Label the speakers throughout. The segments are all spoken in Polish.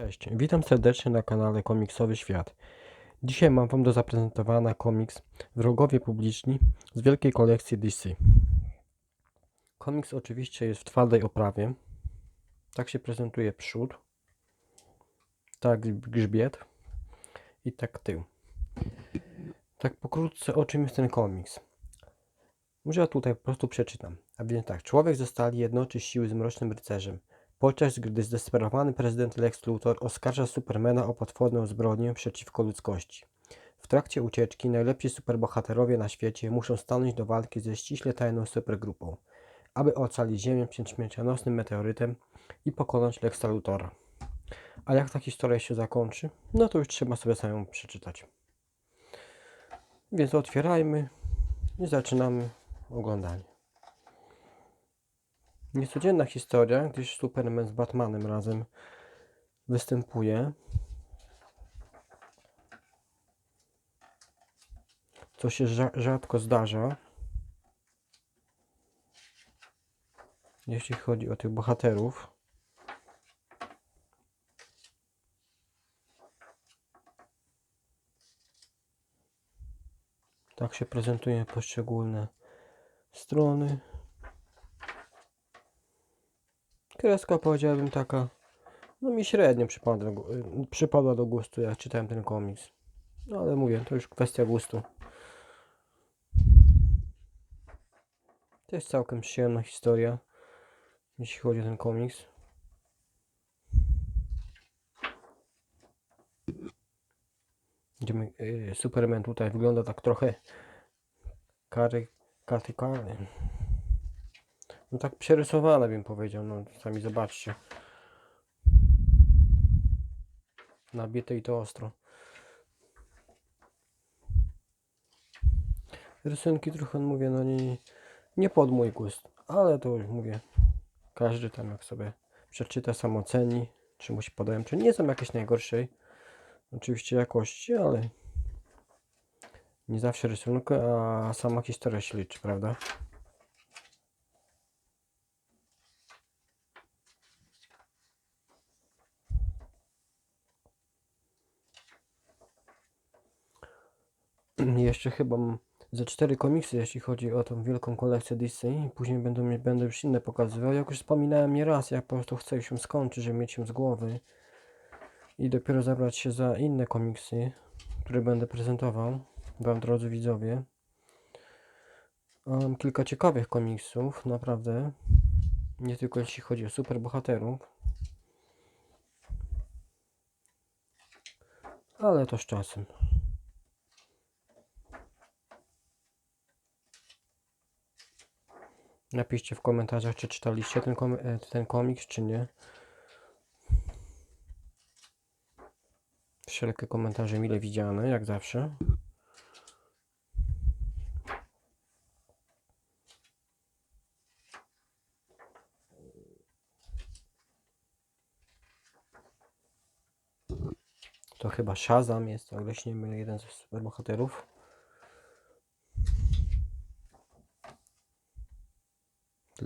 Speaker 1: Cześć, witam serdecznie na kanale Komiksowy Świat. Dzisiaj mam Wam do zaprezentowania komiks Wrogowie Publiczni z wielkiej kolekcji DC. Komiks oczywiście jest w twardej oprawie. Tak się prezentuje przód, tak grzbiet i tak tył. Tak pokrótce o czym jest ten komiks. Może ja tutaj po prostu przeczytam. A więc tak, człowiek ze stali jednoczy siły z Mrocznym Rycerzem. Podczas gdy zdesperowany prezydent Lex Luthor oskarża Supermana o potworną zbrodnię przeciwko ludzkości. W trakcie ucieczki najlepsi superbohaterowie na świecie muszą stanąć do walki ze ściśle tajną supergrupą, aby ocalić Ziemię przed śmiercionosnym meteorytem i pokonać Lexa Luthora. A jak ta historia się zakończy, no to już trzeba sobie samą przeczytać. Więc otwierajmy i zaczynamy oglądanie. Niecodzienna historia, gdyż Superman z Batmanem razem występuje. Co się rza- rzadko zdarza. Jeśli chodzi o tych bohaterów. Tak się prezentują poszczególne strony. Kreska powiedziałbym taka, no mi średnio przypadła, y, przypadła do gustu, jak czytałem ten komiks. No ale mówię, to już kwestia gustu. To jest całkiem przyjemna historia, jeśli chodzi o ten komiks. Y, Superman tutaj wygląda tak trochę karykatykalny. No tak przerysowane bym powiedział, no sami zobaczcie. Nabite i to ostro. Rysunki trochę mówię, no nie, nie pod mój gust, ale to już mówię. Każdy tam jak sobie przeczyta, sam oceni, czy mu się podobają, czy nie są jakieś najgorszej. Oczywiście jakości, ale nie zawsze rysunek, a sama historia się liczy, prawda? Jeszcze chyba ze cztery komiksy, jeśli chodzi o tą wielką kolekcję. I później będą, będę już inne pokazywał. Jak już wspominałem nie raz, ja po prostu chcę się skończyć, żeby mieć ją z głowy. I dopiero zabrać się za inne komiksy, które będę prezentował Wam, drodzy widzowie. Mam kilka ciekawych komiksów, naprawdę. Nie tylko jeśli chodzi o superbohaterów. Ale to z czasem. Napiszcie w komentarzach, czy czytaliście ten, komi- e, ten komiks, czy nie. Wszelkie komentarze mile widziane, jak zawsze. To chyba Shazam jest, o ile się nie mylę, jeden ze superbohaterów.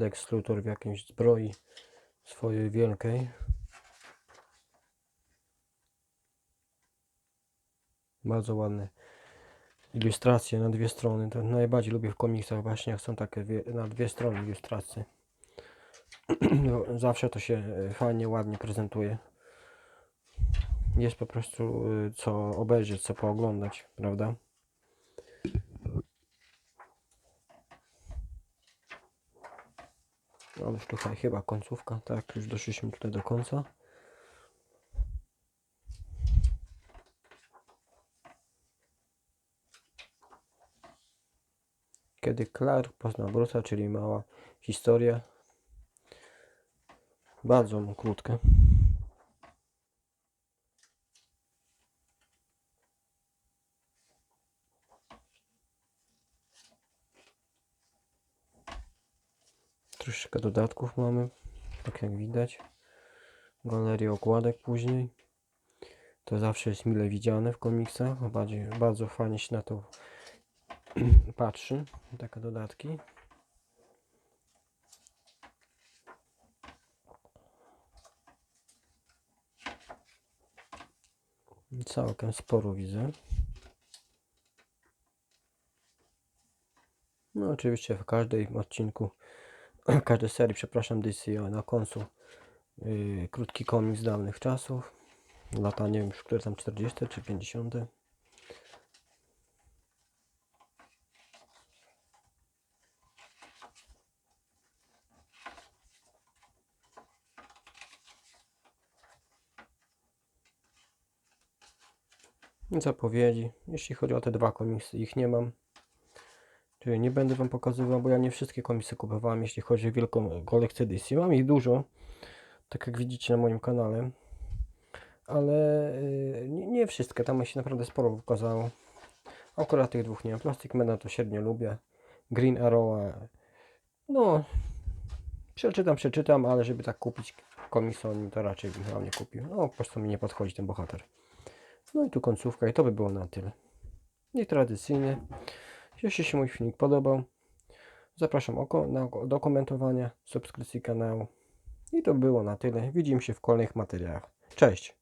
Speaker 1: Lex Luthor w jakiejś zbroi swojej wielkiej. Bardzo ładne ilustracje na dwie strony. To najbardziej lubię w komiksach właśnie, jak są takie na dwie strony ilustracje. No, Zawsze to się e, fajnie, ładnie prezentuje. Jest po prostu e, co obejrzeć, co pooglądać, prawda? Już tutaj chyba końcówka, tak, już doszliśmy tutaj do końca. Kiedy Clark poznał Bruce'a, czyli mała historia. Bardzo krótka. Troszeczkę dodatków mamy, tak jak widać. Galerię okładek później. To zawsze jest mile widziane w komiksach. Bardziej, bardzo fajnie się na to patrzy. Takie dodatki. Całkiem sporo widzę. No oczywiście w każdym odcinku, każdej serii, przepraszam, DC na końcu yy, krótki komiks z dawnych czasów. Lata nie wiem już, które tam 40 czy 50. Zapowiedzi. Jeśli chodzi o te dwa komiksy, ich nie mam. Czyli nie będę Wam pokazywał, bo ja nie wszystkie komiksy kupowałem, jeśli chodzi o wielką kolekcję DC. Mam ich dużo, tak jak widzicie na moim kanale. Ale yy, nie, wszystkie, tam się naprawdę sporo pokazało. Akurat tych dwóch nie. Plastic Mana to średnio lubię. Green Arrow, no przeczytam, przeczytam, ale żeby tak kupić komiks o nim, to raczej bym chyba nie kupił. No po prostu mi nie podchodzi ten bohater. No i tu końcówka i to by było na tyle. I tradycyjnie, jeśli się mój filmik podobał, zapraszam do komentowania, subskrypcji kanału. I to było na tyle. Widzimy się w kolejnych materiałach. Cześć!